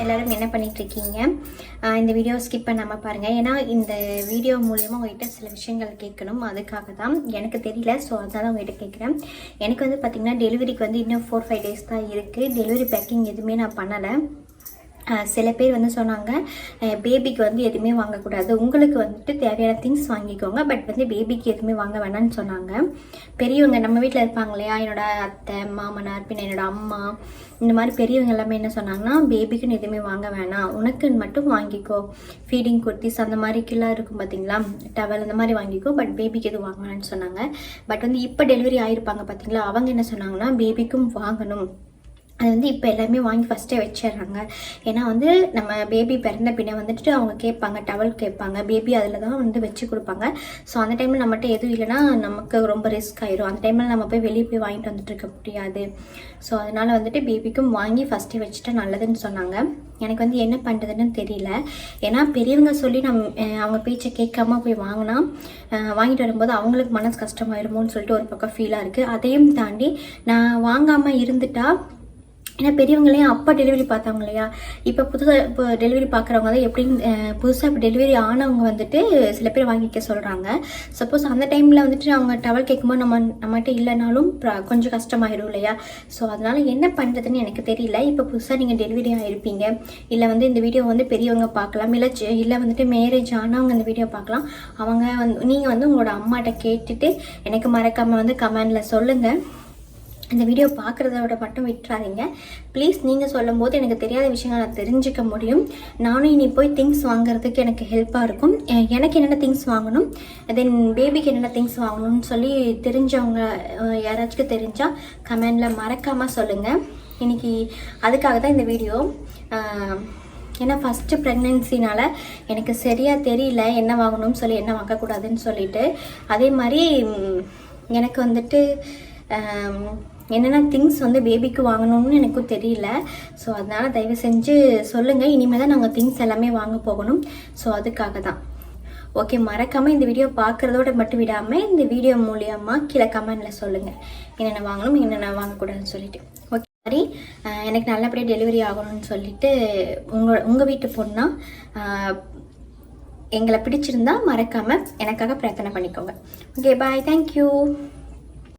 என்ன பண்ணிகிட்ருக்கீங்க இந்த வீடியோ ஸ்கிப் பண்ணாமல் பாருங்கள் ஏன்னா இந்த வீடியோ மூலயமா உங்ககிட்ட சில விஷயங்கள் கேட்கணும். அதுக்காக தான் எனக்கு தெரியல. ஸோ அதனால உங்ககிட்ட கேட்குறேன். எனக்கு வந்து பார்த்திங்கன்னா டெலிவரிக்கு வந்து இன்னும் ஃபோர் ஃபைவ் டேஸ் தான் இருக்குது டெலிவரி பேக்கிங் எதுவுமே நான் பண்ணலை. சில பேர் வந்து சொன்னாங்க பேபிக்கு வந்து எதுவுமே வாங்கக்கூடாது. உங்களுக்கு வந்துட்டு தேவையான திங்ஸ் வாங்கிக்கோங்க. பட் வந்து பேபிக்கு எதுவுமே வாங்க வேணாம்னு சொன்னாங்க. பெரியவங்க நம்ம வீட்டில் இருப்பாங்க இல்லையா? என்னோட அத்தை மாமனார் பின்ன என்னோட அம்மா இந்த மாதிரி பெரியவங்க எல்லாமே என்ன சொன்னாங்கன்னா பேபிக்குன்னு எதுவுமே வாங்க வேணாம். உனக்குன்னு மட்டும் வாங்கிக்கோ. ஃபீடிங் குர்த்திஸ் அந்த மாதிரிக்கெல்லாம் இருக்கும் பார்த்தீங்களா? டவல் அந்த மாதிரி வாங்கிக்கோ. பட் பேபிக்கு எதுவும் வாங்க வேணாம்னு சொன்னாங்க. பட் வந்து இப்போ டெலிவரி ஆகிருப்பாங்க பார்த்தீங்களா? அவங்க என்ன சொன்னாங்கன்னா பேபிக்கும் வாங்கணும். அது வந்து இப்போ எல்லாமே வாங்கி ஃபஸ்ட்டே வச்சிடுறாங்க. ஏன்னா வந்து நம்ம பேபி பிறந்த பின்ன வந்துட்டு அவங்க கேட்பாங்க டவல் கேட்பாங்க பேபி அதில் தான் வந்து வச்சு கொடுப்பாங்க. ஸோ அந்த டைமில் நம்மகிட்ட எதுவும் இல்லைன்னா நமக்கு ரொம்ப ரிஸ்க் ஆயிரும். அந்த டைமில் நம்ம போய் வெளியே போய் வாங்கிட்டு வந்துட்டு இருக்க முடியாது. ஸோ அதனால் வந்துட்டு பேபிக்கும் வாங்கி ஃபஸ்ட்டே வச்சுட்டா நல்லதுன்னு சொன்னாங்க. எனக்கு வந்து என்ன பண்ணுறதுன்னு தெரியல. ஏன்னா பெரியவங்க சொல்லி நம் அவங்க பேச்சை கேட்காம போய் வாங்கினா வாங்கிட்டு வரும்போது அவங்களுக்கு மனசு கஷ்டமாயிருமோன்னு சொல்லிட்டு ஒரு பக்கம் ஃபீலாக இருக்குது அதையும் தாண்டி நான் வாங்காமல் இருந்துட்டால் ஏன்னா பெரியவங்களையும் அப்போ டெலிவரி பார்த்தாங்க இல்லையா? இப்போ புதுசாக இப்போ டெலிவரி பார்க்குறவங்க தான் எப்படின்னு புதுசாக இப்போ டெலிவரி ஆனவங்க வந்துட்டு சில பேர் வாங்கிக்க சொல்கிறாங்க சப்போஸ் அந்த டைமில் வந்துட்டு அவங்க டவல் கேட்கும்போது நம்ம நம்மகிட்ட இல்லைனாலும் கொஞ்சம் கஷ்டமாயிடும் இல்லையா? ஸோ அதனால் என்ன பண்ணுறதுன்னு எனக்கு தெரியல. இப்போ புதுசாக நீங்கள் டெலிவரி ஆகிருப்பீங்க இல்லை வந்து இந்த வீடியோ வந்து பெரியவங்க பார்க்கலாம். இல்லை இல்லை வந்துட்டு மேரேஜ் ஆனவங்க இந்த வீடியோ பார்க்கலாம். அவங்க வந்து நீங்கள் வந்து உங்களோட அம்மாட்ட கேட்டுட்டு எனக்கு மறக்காமல் வந்து கமெண்டில் சொல்லுங்கள் இந்த வீடியோ பார்க்குறதோட மட்டும் விட்டுறாதீங்க. ப்ளீஸ் நீங்கள் சொல்லும் போது எனக்கு தெரியாத விஷயங்கள் நான் தெரிஞ்சுக்க முடியும். நானும் இனி போய் திங்ஸ் வாங்குறதுக்கு எனக்கு ஹெல்ப்பாக இருக்கும். எனக்கு என்னென்ன திங்ஸ் வாங்கணும்? தென் பேபிக்கு என்னென்ன திங்ஸ் வாங்கணும்னு சொல்லி தெரிஞ்சவங்க யாராச்சும் தெரிஞ்சால் கமெண்டில் மறக்காமல் சொல்லுங்கள் இன்னைக்கு அதுக்காக தான் இந்த வீடியோ ஏன்னா ஃபஸ்ட்டு ப்ரெக்னென்சினால் எனக்கு சரியாக தெரியல என்ன வாங்கணும்னு சொல்லி என்ன வாங்கக்கூடாதுன்னு சொல்லிட்டு. அதே மாதிரி எனக்கு வந்துட்டு என்னென்ன திங்ஸ் வந்து பேபிக்கு வாங்கணும்னு எனக்கும் தெரியல. ஸோ அதனால் தயவு செஞ்சு சொல்லுங்கள் இனிமேல் தான் நாங்கள் திங்ஸ் எல்லாமே வாங்க போகணும். ஸோ அதுக்காக தான் ஓகே மறக்காமல் இந்த வீடியோ பார்க்குறதோட மட்டும் விடாமல் இந்த வீடியோ மூலியமாக கீழே கமெண்டில் சொல்லுங்கள் என்னென்ன வாங்கணும் என்னென்ன வாங்கக்கூடாதுன்னு சொல்லிட்டு. ஓகே மாதிரி எனக்கு நல்லபடியாக டெலிவரி ஆகணும்னு சொல்லிட்டு உங்கள் உங்கள் வீட்டு பொண்ணா எங்களை பிடிச்சிருந்தா மறக்காமல் எனக்காக பிரார்த்தனை பண்ணிக்கோங்க. Okay bye thank you